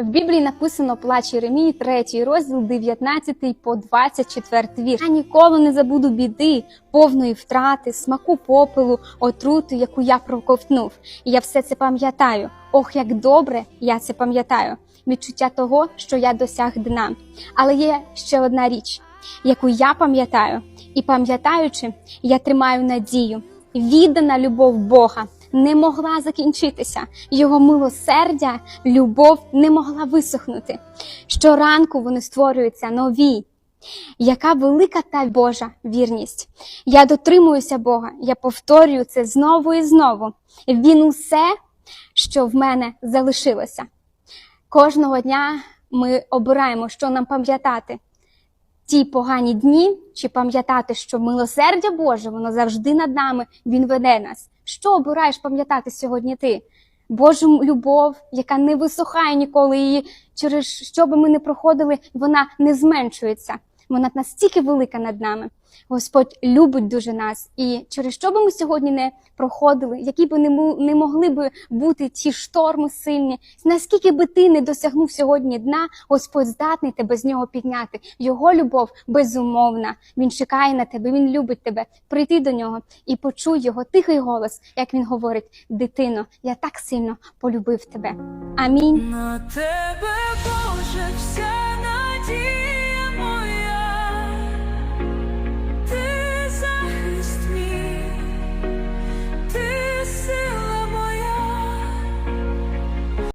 В Біблії написано плач Єремії, 3 розділ, 19 по 24 вірш. Я ніколи не забуду біди, повної втрати, смаку попелу, отрути, яку я проковтнув. І я все це пам'ятаю. Ох, як добре я це пам'ятаю. Відчуття того, що я досяг дна. Але є ще одна річ, яку я пам'ятаю, і пам'ятаючи, я тримаю надію. Віддана любов Бога не могла закінчитися. Його милосердя, любов не могла висохнути. Щоранку вони створюються нові. Яка велика та Божа вірність. Я дотримуюся Бога, я повторюю це знову і знову. Він усе, що в мене залишилося. Кожного дня ми обираємо, що нам пам'ятати. Ті погані дні, чи пам'ятати, що милосердя Боже, воно завжди над нами, Він веде нас. Що обираєш пам'ятати сьогодні ти? Божу любов, яка не висухає ніколи її, через що би ми не проходили, вона не зменшується. Вона настільки велика над нами. Господь любить дуже нас, і через що би ми сьогодні не проходили, які би не, могли би бути ті шторми сильні, наскільки би ти не досягнув сьогодні дна, Господь здатний тебе з нього підняти. Його любов безумовна. Він чекає на тебе, він любить тебе. Прийти до нього і почуй його тихий голос, як він говорить: дитино, я так сильно полюбив тебе. Амінь. На тебе, Боже, вся